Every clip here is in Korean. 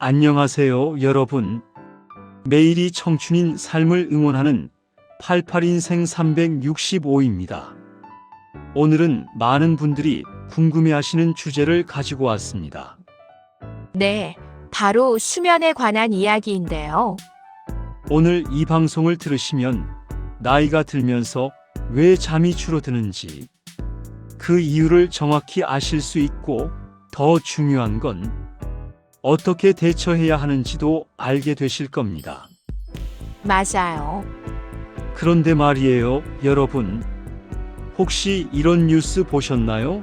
안녕하세요, 여러분. 매일이 청춘인 삶을 응원하는 88인생 365입니다. 오늘은 많은 분들이 궁금해하시는 주제를 가지고 왔습니다. 네, 바로 수면에 관한 이야기인데요. 오늘 이 방송을 들으시면 나이가 들면서 왜 잠이 줄어드는지 그 이유를 정확히 아실 수 있고 더 중요한 건 어떻게 대처해야 하는지도 알게 되실 겁니다. 맞아요. 그런데 말이에요, 여러분. 혹시 이런 뉴스 보셨나요?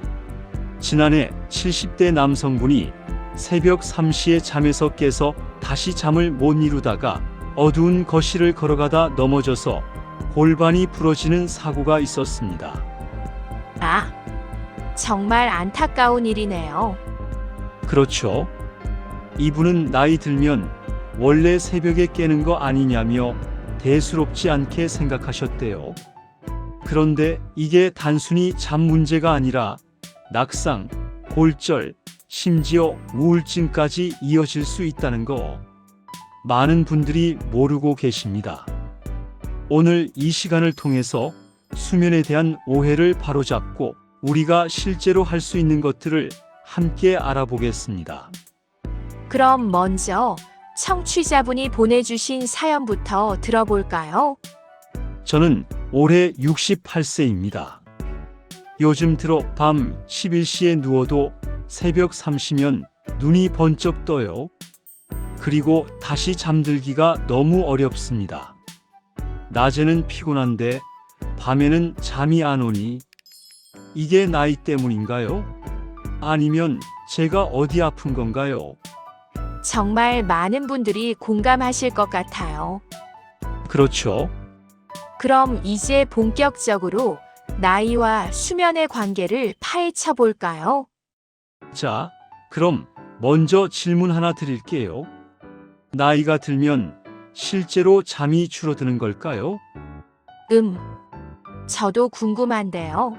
지난해 70대 남성분이 새벽 3시에 잠에서 깨서 다시 잠을 못 이루다가 어두운 거실을 걸어가다 넘어져서 골반이 부러지는 사고가 있었습니다. 아, 정말 안타까운 일이네요. 그렇죠. 이분은 나이 들면 원래 새벽에 깨는 거 아니냐며 대수롭지 않게 생각하셨대요. 그런데 이게 단순히 잠 문제가 아니라 낙상, 골절, 심지어 우울증까지 이어질 수 있다는 거 많은 분들이 모르고 계십니다. 오늘 이 시간을 통해서 수면에 대한 오해를 바로잡고 우리가 실제로 할 수 있는 것들을 함께 알아보겠습니다. 그럼 먼저 청취자분이 보내주신 사연부터 들어볼까요? 저는 올해 68세입니다. 요즘 들어 밤 11시에 누워도 새벽 3시면 눈이 번쩍 떠요. 그리고 다시 잠들기가 너무 어렵습니다. 낮에는 피곤한데 밤에는 잠이 안 오니 이게 나이 때문인가요? 아니면 제가 어디 아픈 건가요? 정말 많은 분들이 공감하실 것 같아요. 그렇죠. 그럼 이제 본격적으로 나이와 수면의 관계를 파헤쳐 볼까요? 자, 그럼 먼저 질문 하나 드릴게요. 나이가 들면 실제로 잠이 줄어드는 걸까요? 음, 저도 궁금한데요.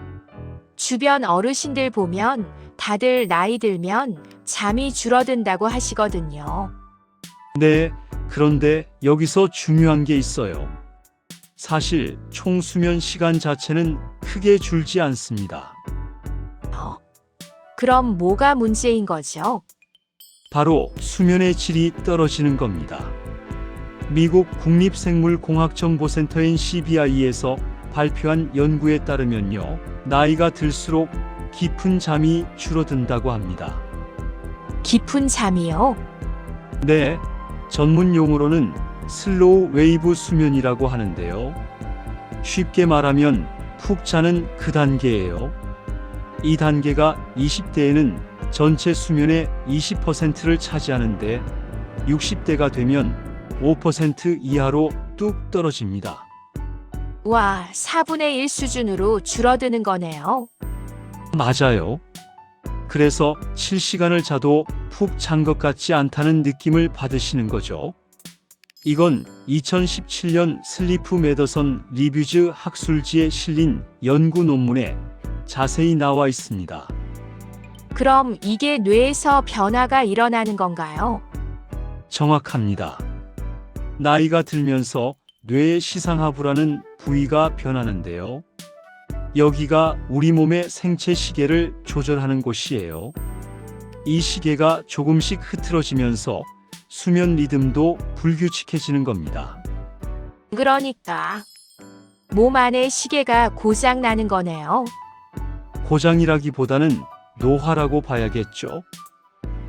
주변 어르신들 보면 다들 나이 들면 잠이 줄어든다고 하시거든요. 네, 그런데 여기서 중요한 게 있어요. 사실 총 수면 시간 자체는 크게 줄지 않습니다. 어, 그럼 뭐가 문제인 거죠? 바로 수면의 질이 떨어지는 겁니다. 미국 국립생물공학정보센터인 CBI에서 발표한 연구에 따르면요. 나이가 들수록 깊은 잠이 줄어든다고 합니다. 깊은 잠이요? 네, 전문 용어로는 슬로우 웨이브 수면이라고 하는데요. 쉽게 말하면 푹 자는 그 단계예요. 이 단계가 20대에는 전체 수면의 20%를 차지하는데 60대가 되면 5% 이하로 뚝 떨어집니다. 와, 4분의 1 수준으로 줄어드는 거네요. 맞아요. 그래서 7시간을 자도 푹 잔 것 같지 않다는 느낌을 받으시는 거죠. 이건 2017년 슬리프 메더선 리뷰즈 학술지에 실린 연구 논문에 자세히 나와 있습니다. 그럼 이게 뇌에서 변화가 일어나는 건가요? 정확합니다. 나이가 들면서 뇌의 시상하부라는 부위가 변하는데요. 여기가 우리 몸의 생체 시계를 조절하는 곳이에요. 이 시계가 조금씩 흐트러지면서 수면 리듬도 불규칙해지는 겁니다. 그러니까 몸 안에 시계가 고장 나는 거네요. 고장이라기보다는 노화라고 봐야겠죠.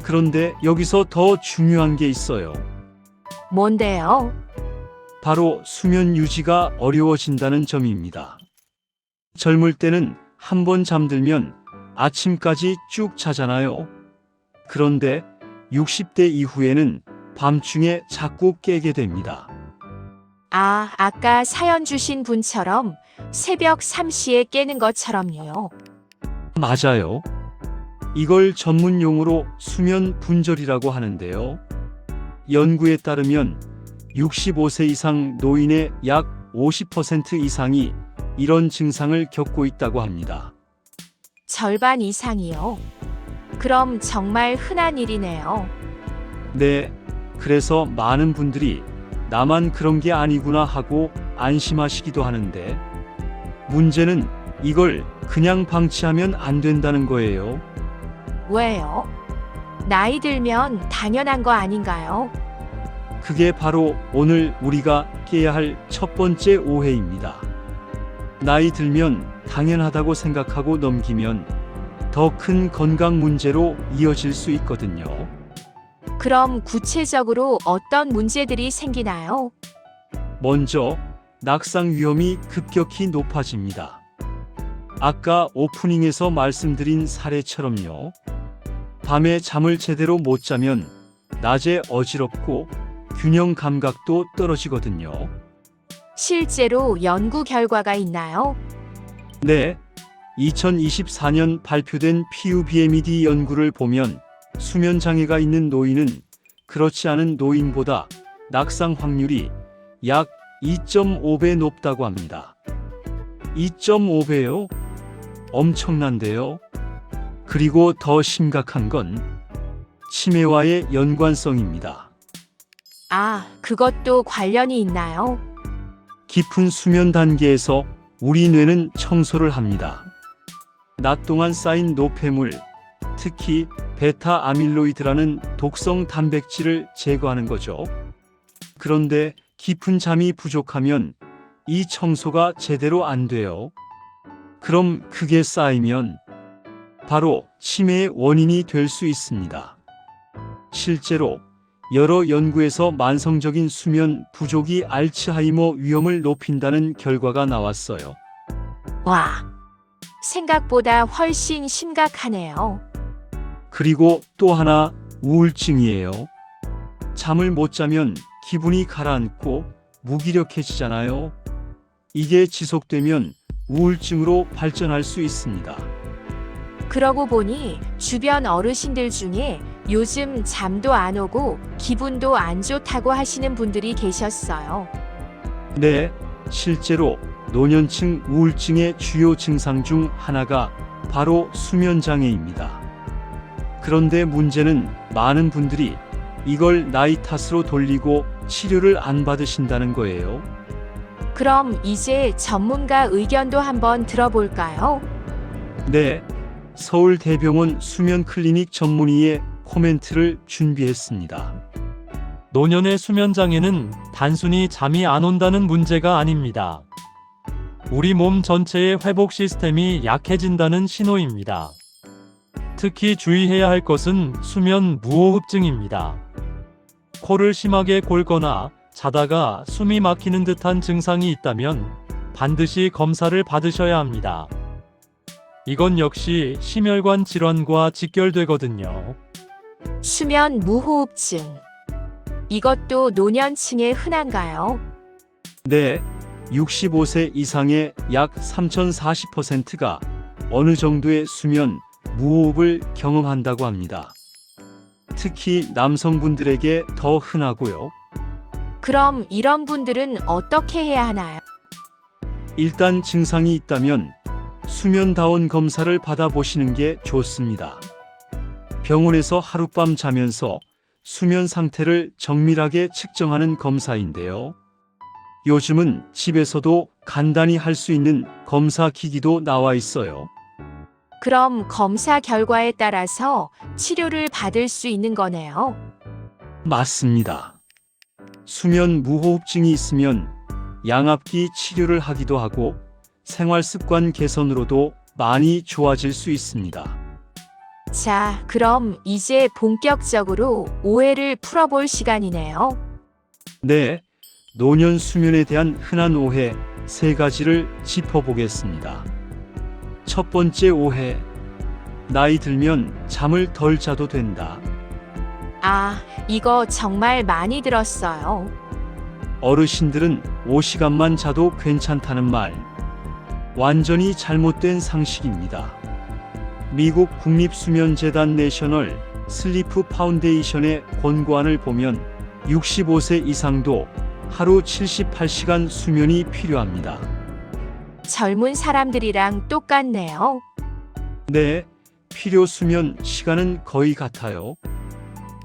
그런데 여기서 더 중요한 게 있어요. 뭔데요? 바로 수면 유지가 어려워진다는 점입니다. 젊을 때는 한 번 잠들면 아침까지 쭉 자잖아요. 그런데 60대 이후에는 밤중에 자꾸 깨게 됩니다. 아, 아까 사연 주신 분처럼 새벽 3시에 깨는 것처럼요. 맞아요. 이걸 전문 용어로 수면 분절이라고 하는데요. 연구에 따르면 65세 이상 노인의 약 50% 이상이 이런 증상을 겪고 있다고 합니다. 절반 이상이요. 그럼 정말 흔한 일이네요. 네, 그래서 많은 분들이 나만 그런 게 아니구나 하고 안심하시기도 하는데 문제는 이걸 그냥 방치하면 안 된다는 거예요. 왜요? 나이 들면 당연한 거 아닌가요? 그게 바로 오늘 우리가 깨야 할 첫 번째 오해입니다. 나이 들면 당연하다고 생각하고 넘기면 더 큰 건강 문제로 이어질 수 있거든요. 그럼 구체적으로 어떤 문제들이 생기나요? 먼저 낙상 위험이 급격히 높아집니다. 아까 오프닝에서 말씀드린 사례처럼요. 밤에 잠을 제대로 못 자면 낮에 어지럽고 균형 감각도 떨어지거든요. 실제로 연구 결과가 있나요? 네. 2024년 발표된 PUBMED 연구를 보면 수면 장애가 있는 노인은 그렇지 않은 노인보다 낙상 확률이 약 2.5배 높다고 합니다. 2.5배요? 엄청난데요? 그리고 더 심각한 건 치매와의 연관성입니다. 아, 그것도 관련이 있나요? 깊은 수면 단계에서 우리 뇌는 청소를 합니다. 낮 동안 쌓인 노폐물, 특히 베타 아밀로이드라는 독성 단백질을 제거하는 거죠. 그런데 깊은 잠이 부족하면 이 청소가 제대로 안 돼요. 그럼 그게 쌓이면 바로 치매의 원인이 될 수 있습니다. 실제로 여러 연구에서 만성적인 수면 부족이 알츠하이머 위험을 높인다는 결과가 나왔어요. 와, 생각보다 훨씬 심각하네요. 그리고 또 하나 우울증이에요. 잠을 못 자면 기분이 가라앉고 무기력해지잖아요. 이게 지속되면 우울증으로 발전할 수 있습니다. 그러고 보니 주변 어르신들 중에 요즘 잠도 안 오고 기분도 안 좋다고 하시는 분들이 계셨어요. 네, 실제로 노년층 우울증의 주요 증상 중 하나가 바로 수면 장애입니다. 그런데 문제는 많은 분들이 이걸 나이 탓으로 돌리고 치료를 안 받으신다는 거예요. 그럼 이제 전문가 의견도 한번 들어볼까요? 네, 서울대병원 수면 클리닉 전문의의 코멘트를 준비했습니다. 노년의 수면 장애는 단순히 잠이 안 온다는 문제가 아닙니다. 우리 몸 전체의 회복 시스템이 약해진다는 신호입니다. 특히 주의해야 할 것은 수면 무호흡증입니다. 코를 심하게 골거나 자다가 숨이 막히는 듯한 증상이 있다면 반드시 검사를 받으셔야 합니다. 이건 역시 심혈관 질환과 직결되거든요. 수면 무호흡증. 이것도 노년층에 흔한가요? 네, 65세 이상의 약 3040%가 어느 정도의 수면 무호흡을 경험한다고 합니다. 특히 남성분들에게 더 흔하고요. 그럼 이런 분들은 어떻게 해야 하나요? 일단 증상이 있다면 수면다운 검사를 받아보시는 게 좋습니다. 병원에서 하룻밤 자면서 수면 상태를 정밀하게 측정하는 검사인데요. 요즘은 집에서도 간단히 할 수 있는 검사 기기도 나와 있어요. 그럼 검사 결과에 따라서 치료를 받을 수 있는 거네요. 맞습니다. 수면 무호흡증이 있으면 양압기 치료를 하기도 하고 생활 습관 개선으로도 많이 좋아질 수 있습니다. 자, 그럼 이제 본격적으로 오해를 풀어볼 시간이네요. 네, 노년 수면에 대한 흔한 오해 세 가지를 짚어보겠습니다. 첫 번째 오해. 나이 들면 잠을 덜 자도 된다. 아, 이거 정말 많이 들었어요. 어르신들은 5시간만 자도 괜찮다는 말. 완전히 잘못된 상식입니다. 미국 국립수면재단 내셔널 슬리프 파운데이션의 권고안을 보면 65세 이상도 하루 78시간 수면이 필요합니다. 젊은 사람들이랑 똑같네요. 네, 필요 수면 시간은 거의 같아요.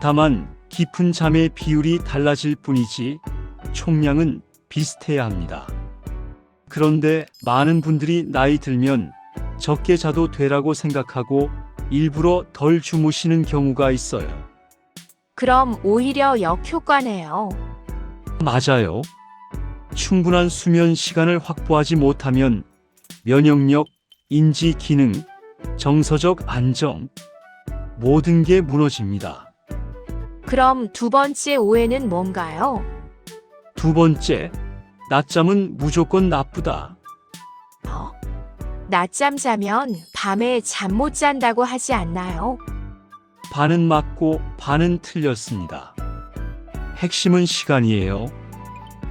다만 깊은 잠의 비율이 달라질 뿐이지 총량은 비슷해야 합니다. 그런데 많은 분들이 나이 들면 적게 자도 되라고 생각하고 일부러 덜 주무시는 경우가 있어요. 그럼 오히려 역효과네요. 맞아요. 충분한 수면 시간을 확보하지 못하면 면역력, 인지 기능, 정서적 안정, 모든 게 무너집니다. 그럼 두 번째 오해는 뭔가요? 두 번째, 낮잠은 무조건 나쁘다. 어, 낮잠 자면 밤에 잠 못 잔다고 하지 않나요? 반은 맞고 반은 틀렸습니다. 핵심은 시간이에요.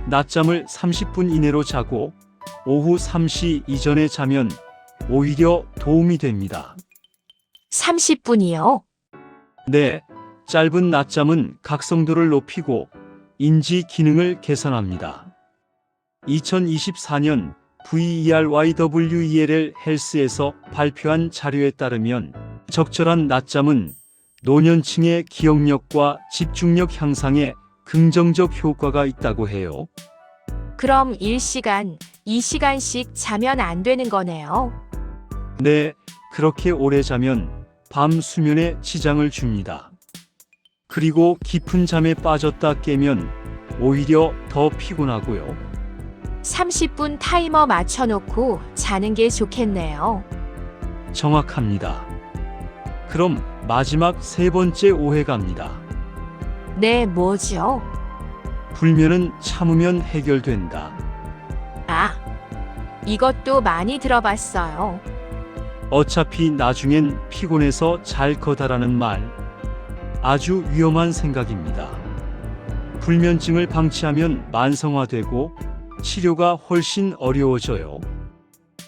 낮잠을 30분 이내로 자고 오후 3시 이전에 자면 오히려 도움이 됩니다. 30분이요. 네, 짧은 낮잠은 각성도를 높이고 인지 기능을 개선합니다. 2024년 VERYWELL 헬스에서 발표한 자료에 따르면 적절한 낮잠은 노년층의 기억력과 집중력 향상에 긍정적 효과가 있다고 해요. 그럼 1시간, 2시간씩 자면 안 되는 거네요. 네, 그렇게 오래 자면 밤 수면에 지장을 줍니다. 그리고 깊은 잠에 빠졌다 깨면 오히려 더 피곤하고요. 30분 타이머 맞춰놓고 자는 게 좋겠네요. 정확합니다. 그럼 마지막 세 번째 오해 갑니다. 네, 뭐죠? 불면은 참으면 해결된다. 아, 이것도 많이 들어봤어요. 어차피 나중엔 피곤해서 잘 거다라는 말. 아주 위험한 생각입니다. 불면증을 방치하면 만성화되고 치료가 훨씬 어려워져요.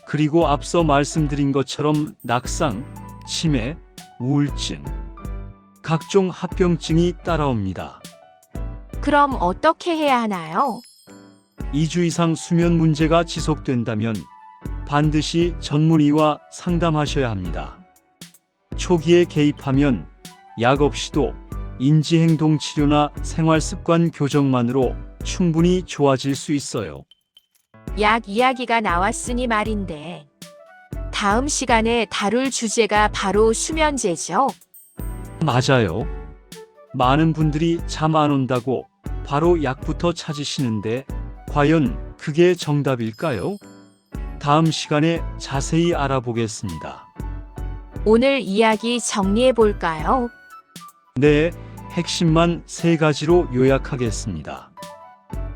그리고 앞서 말씀드린 것처럼 낙상, 치매, 우울증, 각종 합병증이 따라옵니다. 그럼 어떻게 해야 하나요? 2주 이상 수면 문제가 지속된다면 반드시 전문의와 상담하셔야 합니다. 초기에 개입하면 약 없이도 인지행동 치료나 생활습관 교정만으로 충분히 좋아질 수 있어요. 약 이야기가 나왔으니 말인데. 다음 시간에 다룰 주제가 바로 수면제죠. 맞아요. 많은 분들이 잠 안 온다고 바로 약부터 찾으시는데 과연 그게 정답일까요? 다음 시간에 자세히 알아보겠습니다. 오늘 이야기 정리해 볼까요? 네, 핵심만 세 가지로 요약하겠습니다.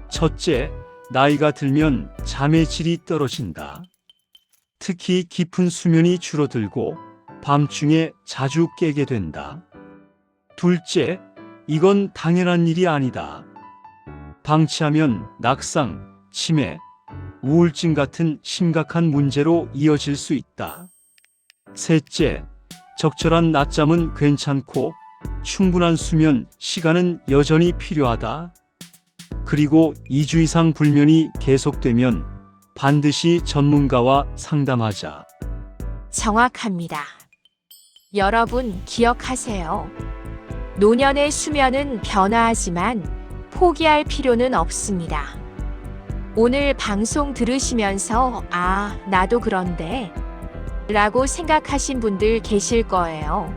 첫째, 나이가 들면 잠의 질이 떨어진다. 특히 깊은 수면이 줄어들고 밤중에 자주 깨게 된다. 둘째, 이건 당연한 일이 아니다. 방치하면 낙상, 치매, 우울증 같은 심각한 문제로 이어질 수 있다. 셋째, 적절한 낮잠은 괜찮고 충분한 수면 시간은 여전히 필요하다. 그리고 2주 이상 불면이 계속되면 반드시 전문가와 상담하자. 정확합니다. 여러분 기억하세요. 노년의 수면은 변화하지만 포기할 필요는 없습니다. 오늘 방송 들으시면서 아, 나도 그런데 라고 생각하신 분들 계실 거예요.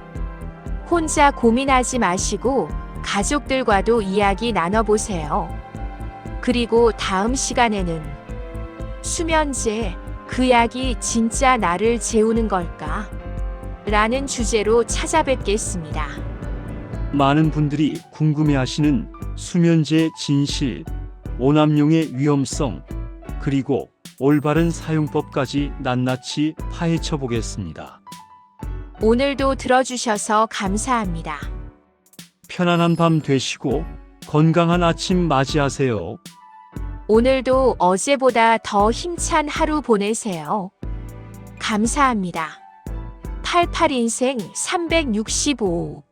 혼자 고민하지 마시고 가족들과도 이야기 나눠보세요. 그리고 다음 시간에는 수면제, 그 약이 진짜 나를 재우는 걸까? 라는 주제로 찾아뵙겠습니다. 많은 분들이 궁금해하시는 수면제의 진실, 오남용의 위험성, 그리고 올바른 사용법까지 낱낱이 파헤쳐 보겠습니다. 오늘도 들어주셔서 감사합니다. 편안한 밤 되시고 건강한 아침 맞이하세요. 오늘도 어제보다 더 힘찬 하루 보내세요. 감사합니다. 88인생 365